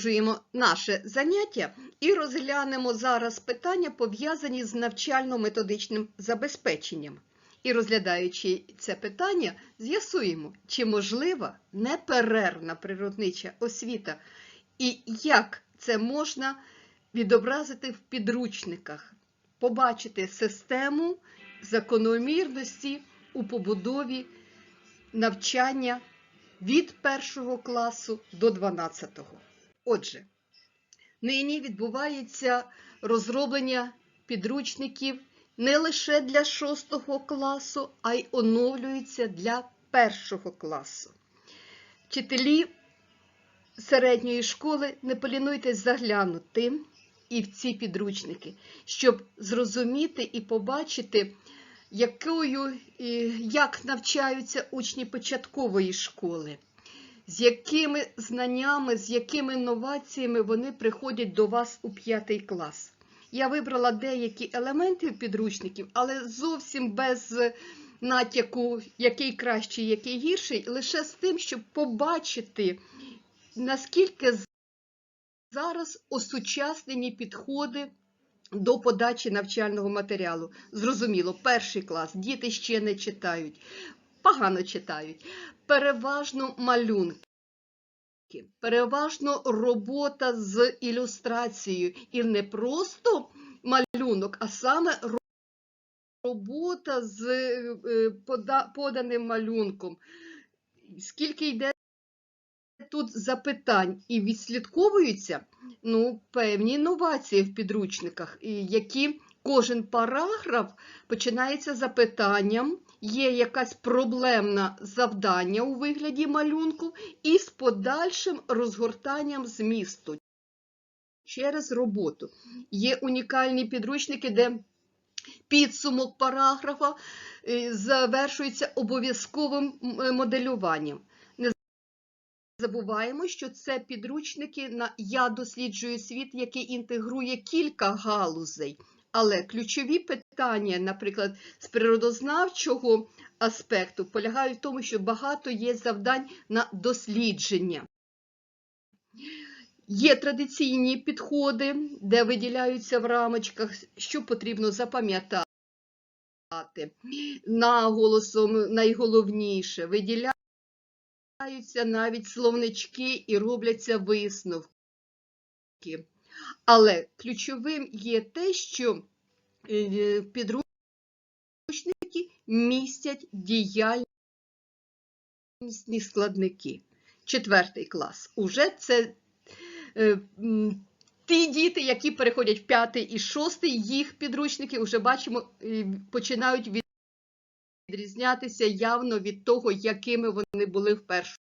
Продовжуємо наше заняття і розглянемо зараз питання, пов'язані з навчально-методичним забезпеченням. І розглядаючи це питання, з'ясуємо, чи можлива неперервна природнича освіта і як це можна відобразити в підручниках, побачити систему закономірності у побудові навчання від першого класу до 12. Отже, нині відбувається розроблення підручників не лише для 6 класу, а й оновлюється для першого класу. Вчителі середньої школи не полінуйтесь заглянути і в ці підручники, щоб зрозуміти і побачити, якою, як навчаються учні початкової школи, з якими знаннями, з якими новаціями вони приходять до вас у п'ятий клас. Я вибрала деякі елементи підручників, але зовсім без натяку, який кращий, який гірший, лише з тим, щоб побачити, наскільки зараз осучаснені підходи до подачі навчального матеріалу. Зрозуміло, перший клас, діти ще не читають, погано читають. Переважно малюнки, переважно робота з ілюстрацією. І не просто малюнок, а саме робота з е, поданим малюнком. Скільки йде тут запитань і відслідковуються ну, певні інновації в підручниках, які кожен параграф починається запитанням, є якась проблемна завдання у вигляді малюнку, і з подальшим розгортанням змісту через роботу. Є унікальні підручники, де підсумок параграфа е, завершується обов'язковим моделюванням. Не забуваємо, що це підручники на Я досліджую світ, який інтегрує кілька галузей. Але ключові питання, наприклад, з природознавчого аспекту, полягають в тому, що багато є завдань на дослідження. Є традиційні підходи, де виділяються в рамочках, що потрібно запам'ятати. Наголосом найголовніше виділяються навіть словнички і робляться висновки. Але ключовим є те, що е, підручники містять діяльнісні складники. Четвертий клас. Уже це е, ті діти, які переходять в п'ятий і шостий, їх підручники вже бачимо, е, починають відрізнятися явно від того, якими вони були в першому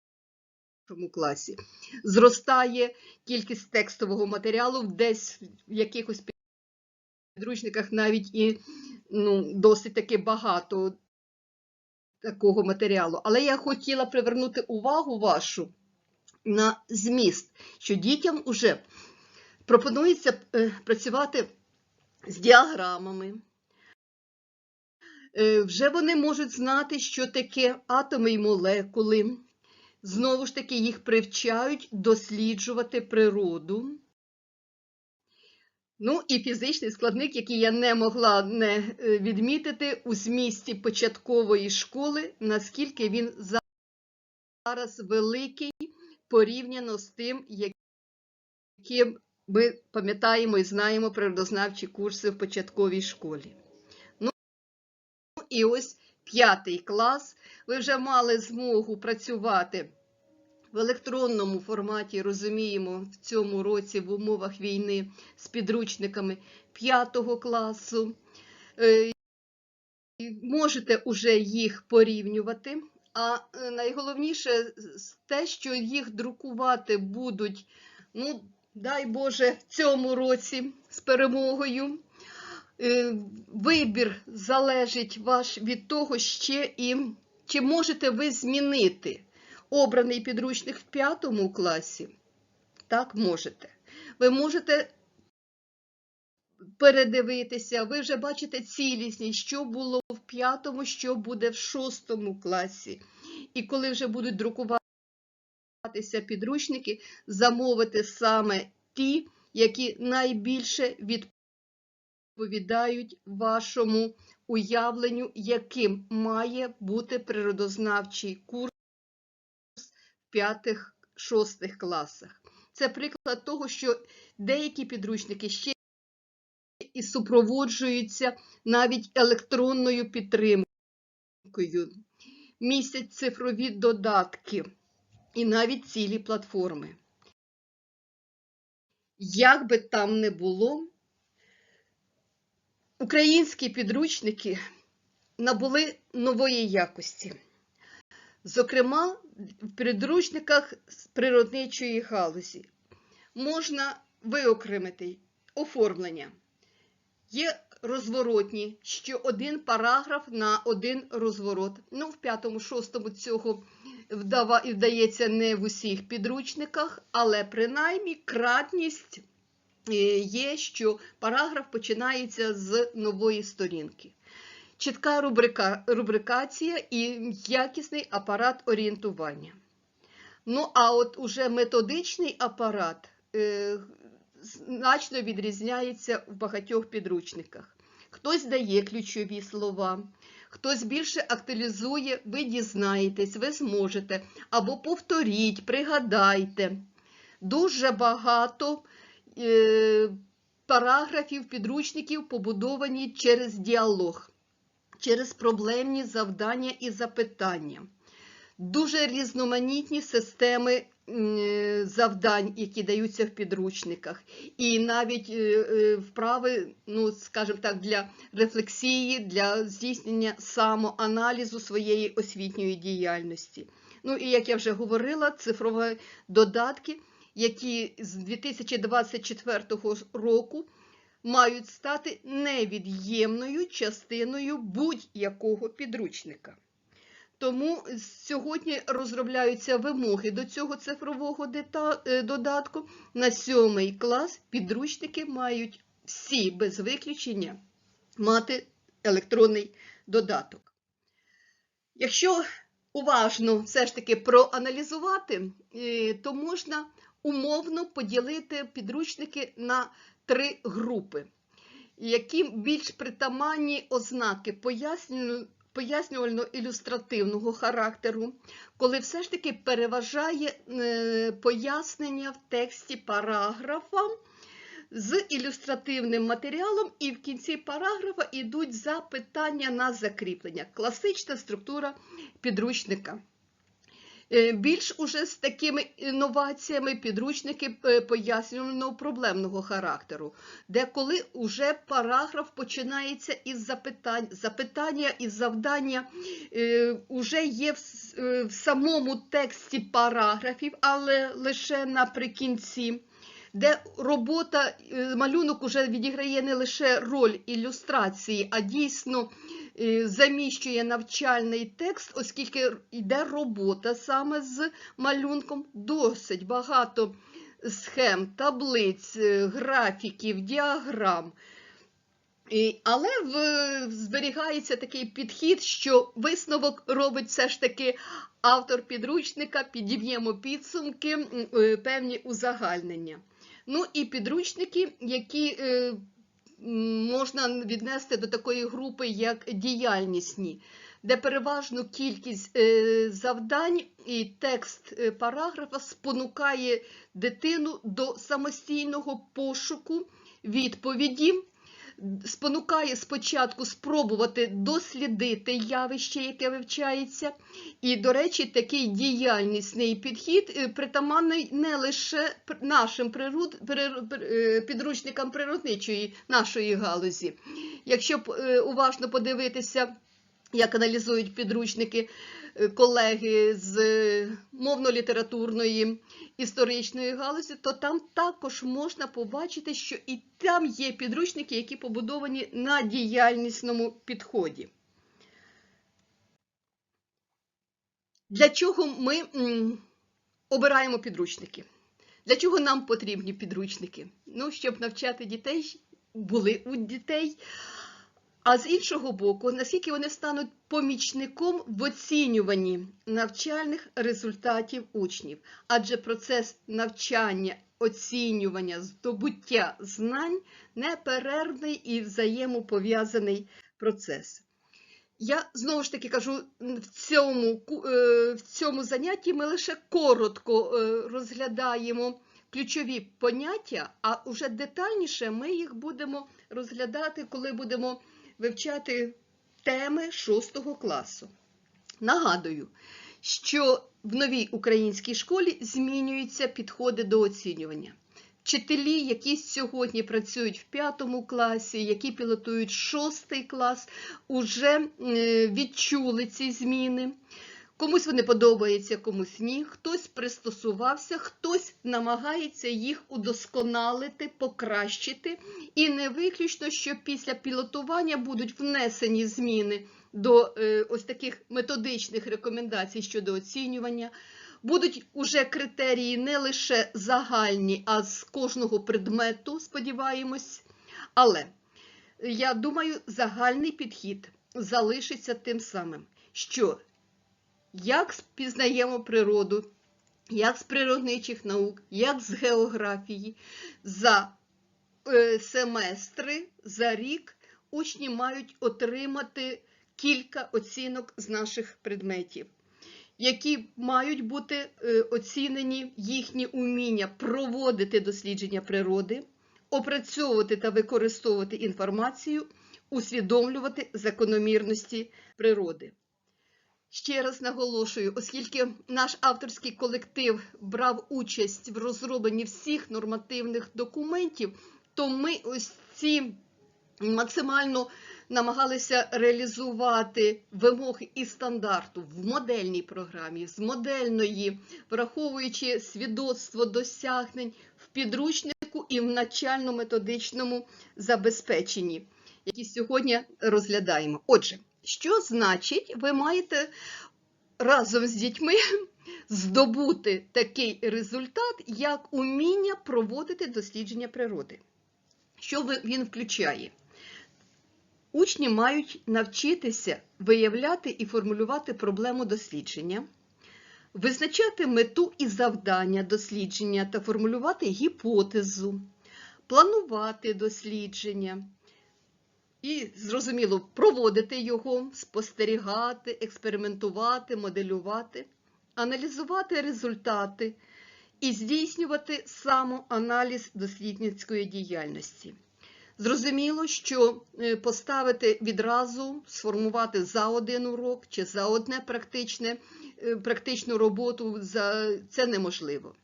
класі. Зростає кількість текстового матеріалу, десь в якихось підручниках навіть і ну, досить таки багато такого матеріалу. Але я хотіла привернути увагу вашу на зміст, що дітям вже пропонується е, працювати з діаграмами. Е, Вже вони можуть знати, що таке атоми і молекули. Знову ж таки, їх привчають досліджувати природу. Ну і фізичний складник, який я не могла не е, відмітити у змісті початкової школи, наскільки він зараз великий порівняно з тим, яким ми пам'ятаємо і знаємо природознавчі курси в початковій школі. Ну і ось п'ятий клас. Ви вже мали змогу працювати в електронному форматі, розуміємо, в цьому році в умовах війни з підручниками п'ятого класу. Е, Можете уже їх порівнювати. А е, найголовніше те, що їх друкувати будуть, ну, дай Боже, в цьому році з перемогою. Е, Вибір залежить ваш від того ще і чи можете ви змінити обраний підручник в п'ятому класі. Так, можете. Ви можете передивитися, ви вже бачите цілісність, що було в п'ятому, що буде в шостому класі. І коли вже будуть друкувати готуватися підручники, замовити саме ті, які найбільше відповідають вашому уявленню, яким має бути природознавчий курс в 5-6 класах. Це приклад того, що деякі підручники ще і супроводжуються навіть електронною підтримкою, містять цифрові додатки і навіть цілі платформи. Як би там не було, українські підручники набули нової якості. Зокрема, в підручниках з природничої галузі можна виокремити оформлення. Є розворотні, що один параграф на один розворот. Ну, в п'ятому, шостому цього вдається не в усіх підручниках, але принаймні кратність є, що параграф починається з нової сторінки. Чітка рубрика, рубрикація і якісний апарат орієнтування. Ну, а от уже методичний апарат е, значно відрізняється в багатьох підручниках. Хтось дає ключові слова, хтось більше актуалізує, ви дізнаєтесь, ви зможете, або повторіть, пригадайте. Дуже багато е, параграфів, підручників побудовані через діалог, через проблемні завдання і запитання. Дуже різноманітні системи завдань, які даються в підручниках, і навіть вправи, ну, скажімо так, для рефлексії, для здійснення самоаналізу своєї освітньої діяльності. Ну і як я вже говорила, цифрові додатки, які з 2024 року мають стати невід'ємною частиною будь-якого підручника. Тому сьогодні розробляються вимоги до цього цифрового додатку. На сьомий клас підручники мають всі без виключення мати електронний додаток. Якщо уважно все ж таки проаналізувати, то можна умовно поділити підручники на три групи, які більш притаманні ознаки пояснювально-ілюстративного характеру, коли все ж таки переважає е, пояснення в тексті параграфа з ілюстративним матеріалом, і в кінці параграфа йдуть запитання на закріплення. Класична структура підручника. Е, більш уже з такими інноваціями підручники е, пояснювального проблемного характеру, де коли вже параграф починається із запитань, запитання і завдання вже е, є в самому тексті параграфів, але лише наприкінці. Де робота, малюнок уже відіграє не лише роль ілюстрації, а дійсно заміщує навчальний текст, оскільки йде робота саме з малюнком, досить багато схем, таблиць, е, графіків, діаграм. Але зберігається такий підхід, що висновок робить все ж таки автор підручника, підіб'ємо підсумки, е, певні узагальнення. Ну і підручники, які е, можна віднести до такої групи, як діяльнісні, де переважну кількість е, завдань і текст е, параграфа спонукає дитину до самостійного пошуку відповіді спонукає спочатку спробувати дослідити явище, яке вивчається. І, до речі, такий діяльнісний підхід е, притаманний не лише нашим прируд, е, підручникам природничої нашої галузі. Якщо е, уважно подивитися, як аналізують підручники колеги з мовно-літературної історичної галузі, то там також можна побачити, що і там є підручники, які побудовані на діяльнісному підході. Для чого ми обираємо підручники? Для чого нам потрібні підручники? Ну, щоб навчати дітей, були у дітей А з іншого боку, наскільки вони стануть помічником в оцінюванні навчальних результатів учнів, адже процес навчання, оцінювання, здобуття знань неперервний і взаємопов'язаний процес. Я знову ж таки кажу, в цьому, е, в цьому занятті ми лише коротко е, розглядаємо ключові поняття, а вже детальніше ми їх будемо розглядати, коли будемо вивчати теми 6 класу. Нагадую, що в новій українській школі змінюються підходи до оцінювання. Вчителі, які сьогодні працюють в п'ятому класі, які пілотують шостий клас, уже е, відчули ці зміни. Комусь вони подобаються, комусь ні. Хтось пристосувався, хтось намагається їх удосконалити, покращити. І не виключно, що після пілотування будуть внесені зміни до е, ось таких методичних рекомендацій щодо оцінювання. Будуть уже критерії не лише загальні, а з кожного предмету, сподіваємось. Але я думаю, загальний підхід залишиться тим самим, що як спізнаємо природу, як з природничих наук, як з географії, за е, семестри, за рік учні мають отримати кілька оцінок з наших предметів, які мають бути е, оцінені їхні уміння проводити дослідження природи, опрацьовувати та використовувати інформацію, усвідомлювати закономірності природи. Ще раз наголошую, оскільки наш авторський колектив брав участь в розробленні всіх нормативних документів, то ми ось ці максимально намагалися реалізувати вимоги і стандарту в модельній програмі, з модельної, враховуючи свідоцтво досягнень в підручнику і в навчально-методичному забезпеченні, які сьогодні розглядаємо. Отже, що значить, ви маєте разом з дітьми здобути такий результат, як уміння проводити дослідження природи? Що він включає? Учні мають навчитися виявляти і формулювати проблему дослідження, визначати мету і завдання дослідження та формулювати гіпотезу, планувати дослідження і, зрозуміло, проводити його, спостерігати, експериментувати, моделювати, аналізувати результати і здійснювати самоаналіз дослідницької діяльності. Зрозуміло, що е, поставити відразу, сформувати за один урок чи за одне практичне, е, практичну роботу це неможливо.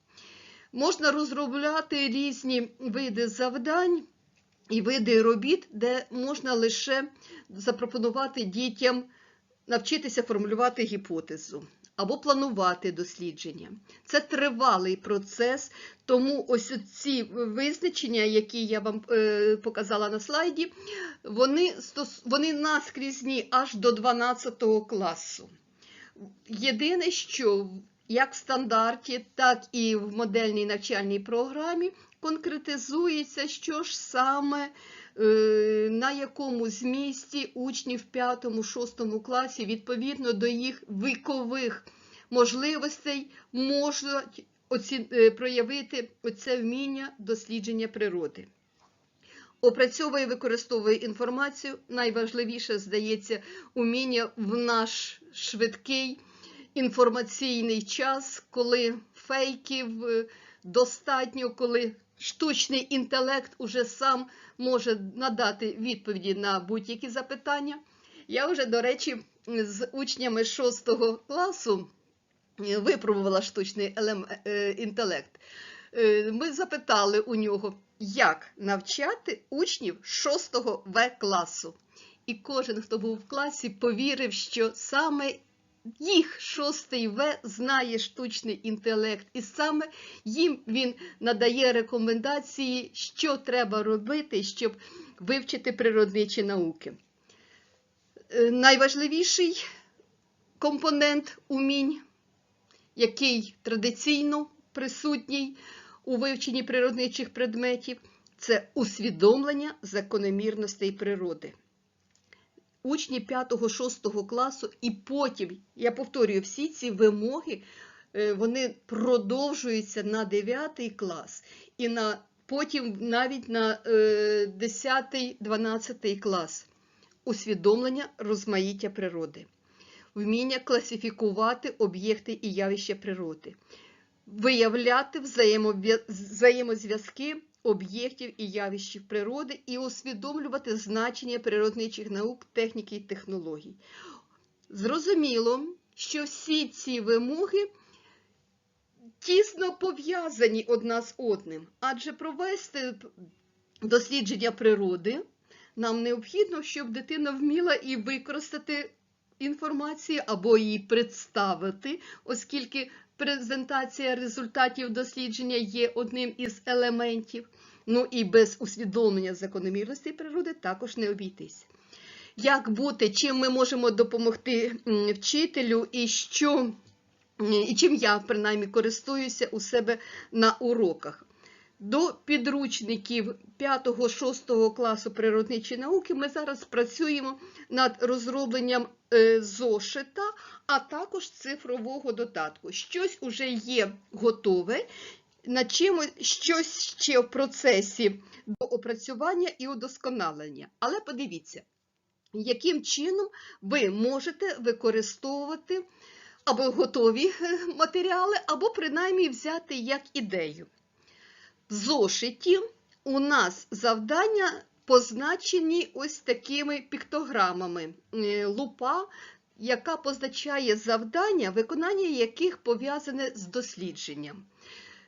Можна розробляти різні види завдань і види робіт, де можна лише запропонувати дітям навчитися формулювати гіпотезу або планувати дослідження. Це тривалий процес, тому ось ці визначення, які я вам е, показала на слайді, вони, вони наскрізні аж до 12 класу. Єдине, що як в стандарті, так і в модельній навчальній програмі конкретизується, що ж саме е, на якому змісті учні в 5-6 класі відповідно до їх вікових можливостей можуть е, проявити оце вміння дослідження природи. Опрацьовує, використовує інформацію. Найважливіше, здається, уміння в наш швидкий інформаційний час, коли фейків е, достатньо, коли штучний інтелект уже сам може надати відповіді на будь-які запитання. Я вже, до речі, з учнями 6 класу е, випробувала штучний елем- е, інтелект. Е, Ми запитали у нього, як навчати учнів 6 В класу. І кожен, хто був в класі, повірив, що саме їх шостий В знає штучний інтелект, і саме їм він надає рекомендації, що треба робити, щоб вивчити природничі науки. Е, Найважливіший компонент умінь, який традиційно присутній у вивченні природничих предметів, це усвідомлення закономірностей природи. Учні 5-6 класу, і потім, я повторюю, всі ці вимоги е, вони продовжуються на 9 клас. І на, потім навіть на е, 10-12 клас. Усвідомлення розмаїття природи, вміння класифікувати об'єкти і явища природи, виявляти взаємозв'язки об'єктів і явищ природи і усвідомлювати значення природничих наук, техніки і технологій. Зрозуміло, що всі ці вимоги тісно пов'язані одна з одним, адже провести дослідження природи нам необхідно, щоб дитина вміла і використати інформацію або її представити, оскільки презентація результатів дослідження є одним із елементів. Ну і без усвідомлення закономірностей природи також не обійтись. Як бути, чим ми можемо допомогти вчителю і що, і чим я принаймні користуюся у себе на уроках. До підручників 5-6 класу природничої науки ми зараз працюємо над розробленням зошита, а також цифрового додатку. Щось уже є готове, над чимось щось ще в процесі до опрацювання і удосконалення. Але подивіться, яким чином ви можете використовувати або готові е, матеріали, або принаймні взяти як ідею. В зошиті у нас завдання позначені ось такими піктограмами. Е, Лупа, яка позначає завдання, виконання яких пов'язане з дослідженням.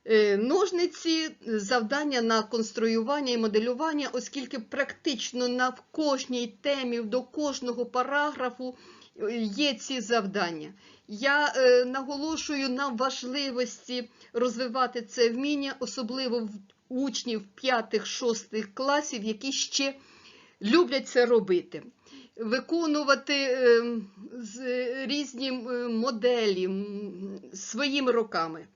Е, Ножниці завдання на конструювання і моделювання, оскільки практично на кожній темі, до кожного параграфу е, є ці завдання. Я наголошую на важливості розвивати це вміння, особливо в учнів 5-6 класів, які ще люблять це робити. Виконувати е, з, різні моделі своїми руками.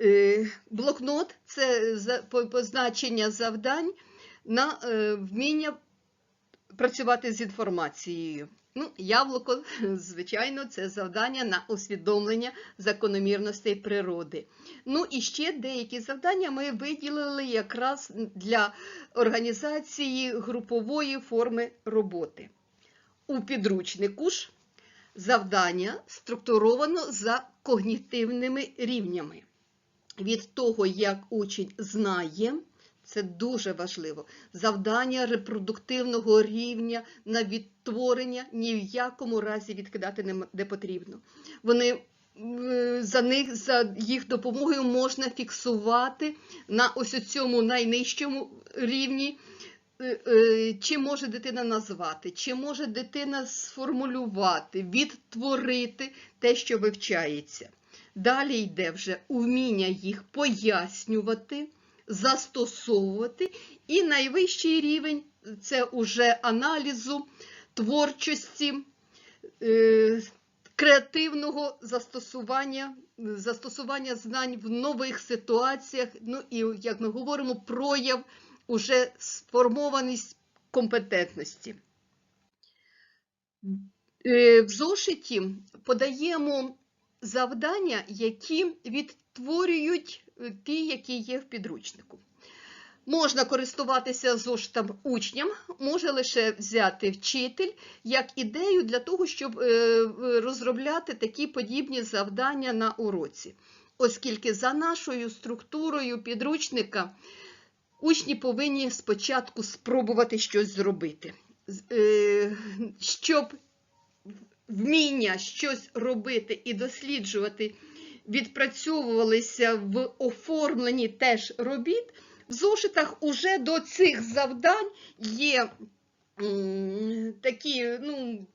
Е, Блокнот це позначення завдань на е, вміння працювати з інформацією. Ну, яблуко, звичайно, це завдання на усвідомлення закономірностей природи. Ну і ще деякі завдання ми виділили якраз для організації групової форми роботи. У підручнику ж завдання структуровано за когнітивними рівнями. Від того, як учень знає, це дуже важливо. Завдання репродуктивного рівня на відтворення ні в якому разі відкидати не потрібно. Вони за них за їх допомогою можна фіксувати на ось цьому найнижчому рівні. е, е, Чи може дитина назвати, чи може дитина сформулювати, відтворити те, що вивчається. Далі йде вже уміння їх пояснювати, застосовувати, і найвищий рівень це уже аналізу, творчості, е, креативного застосування, застосування знань в нових ситуаціях. Ну і, як ми говоримо, прояв уже сформованість компетентності. Е, В зошиті подаємо завдання, які відтворюють ті, які є в підручнику. Можна користуватися зошитом учням, може лише взяти вчитель як ідею для того, щоб е, розробляти такі подібні завдання на уроці. Оскільки за нашою структурою підручника учні повинні спочатку спробувати щось зробити. Е, Щоб вміння щось робити і досліджувати відпрацьовувалися в оформленні теж робіт, в зошитах уже до цих завдань є такі ну,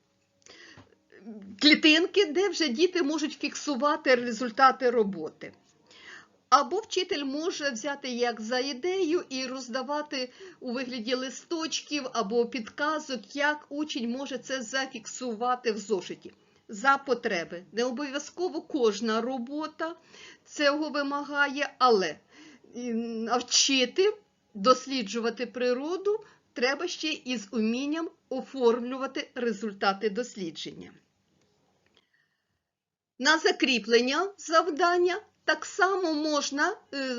клітинки, де вже діти можуть фіксувати результати роботи. Або вчитель може взяти як за ідею і роздавати у вигляді листочків або підказок, як учень може це зафіксувати в зошиті за потреби. Не обов'язково кожна робота цього вимагає, але навчити досліджувати природу треба ще і з умінням оформлювати результати дослідження. На закріплення завдання так само можна е,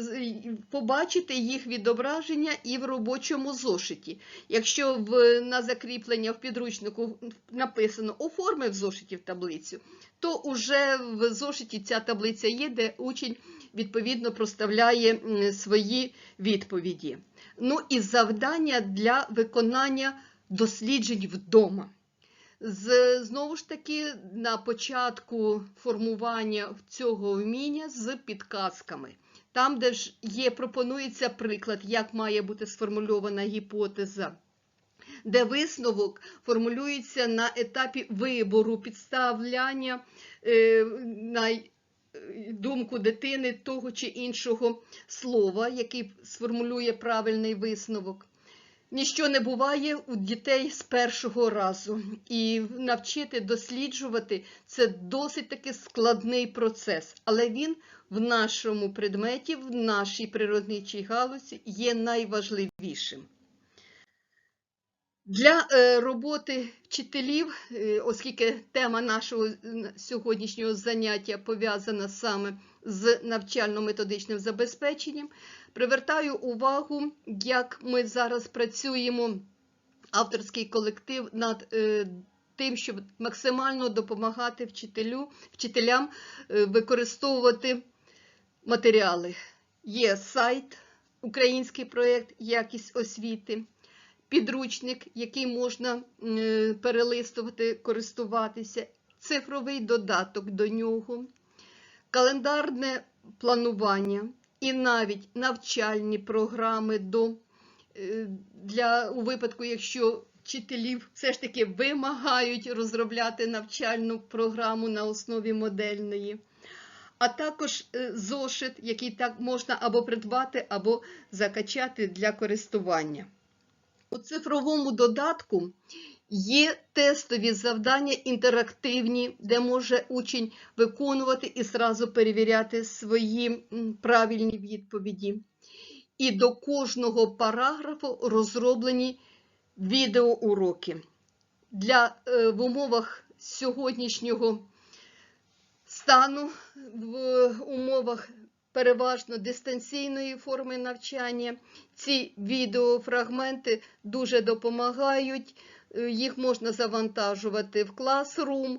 побачити їх відображення і в робочому зошиті. Якщо в, на закріплення в підручнику написано оформив в зошиті в таблицю, то уже в зошиті ця таблиця є, де учень відповідно проставляє свої відповіді. Ну і завдання для виконання досліджень вдома. З, знову ж таки, на початку формування цього вміння з підказками. Там, де ж є, пропонується приклад, як має бути сформульована гіпотеза, де висновок формулюється на етапі вибору, підставляння е, на думку дитини того чи іншого слова, який сформулює правильний висновок. Ніщо не буває у дітей з першого разу. І навчити досліджувати це досить таки складний процес, але він в нашому предметі, в нашій природничій галузі є найважливішим. Для е, роботи вчителів, е, оскільки тема нашого е, сьогоднішнього заняття пов'язана саме з навчально-методичним забезпеченням, привертаю увагу, як ми зараз працюємо, авторський колектив над е, тим, щоб максимально допомагати вчителю, вчителям е, використовувати матеріали. Є сайт, український проєкт Якість освіти, підручник, який можна е, перелистувати, користуватися, цифровий додаток до нього, календарне планування і навіть навчальні програми до, е, для, у випадку, якщо вчителів все ж таки вимагають розробляти навчальну програму на основі модельної. А також е, зошит, який так можна або придбати, або закачати для користування. У цифровому додатку є тестові завдання інтерактивні, де може учень виконувати і зразу перевіряти свої правильні відповіді. І до кожного параграфу розроблені відеоуроки. Для, е, в умовах сьогоднішнього стану, в умовах переважно дистанційної форми навчання, ці відеофрагменти дуже допомагають. Е, Їх можна завантажувати в Classroom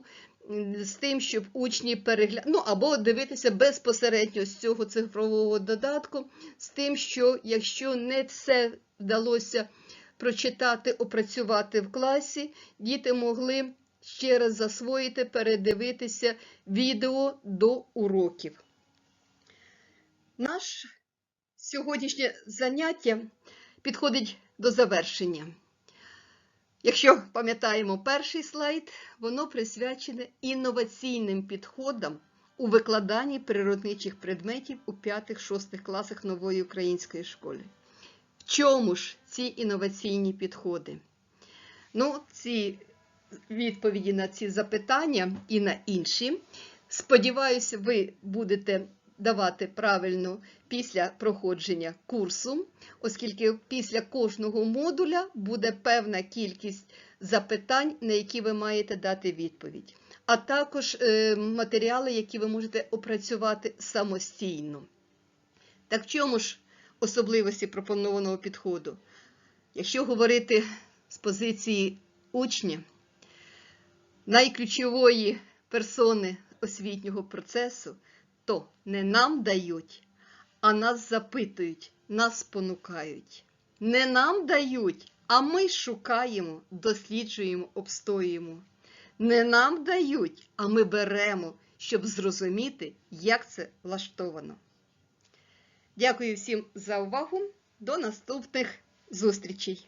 з тим, щоб учні переглянули, ну або дивитися безпосередньо з цього цифрового додатку, з тим, що якщо не все вдалося прочитати, опрацювати в класі, діти могли ще раз засвоїти, передивитися відео до уроків. Наш сьогоднішнє заняття підходить до завершення. Якщо пам'ятаємо перший слайд, воно присвячене інноваційним підходам у викладанні природничих предметів у 5-6 класах нової української школи. В чому ж ці інноваційні підходи? Ну, ці відповіді на ці запитання і на інші. Сподіваюся, ви будете давати правильно після проходження курсу, оскільки після кожного модуля буде певна кількість запитань, на які ви маєте дати відповідь, а також е, матеріали, які ви можете опрацювати самостійно. Так в чому ж особливості пропонованого підходу? Якщо говорити з позиції учня, найключової персони освітнього процесу, то не нам дають, а нас запитують, нас спонукають. Не нам дають, а ми шукаємо, досліджуємо, обстоюємо. Не нам дають, а ми беремо, щоб зрозуміти, як це влаштовано. Дякую всім за увагу. До наступних зустрічей!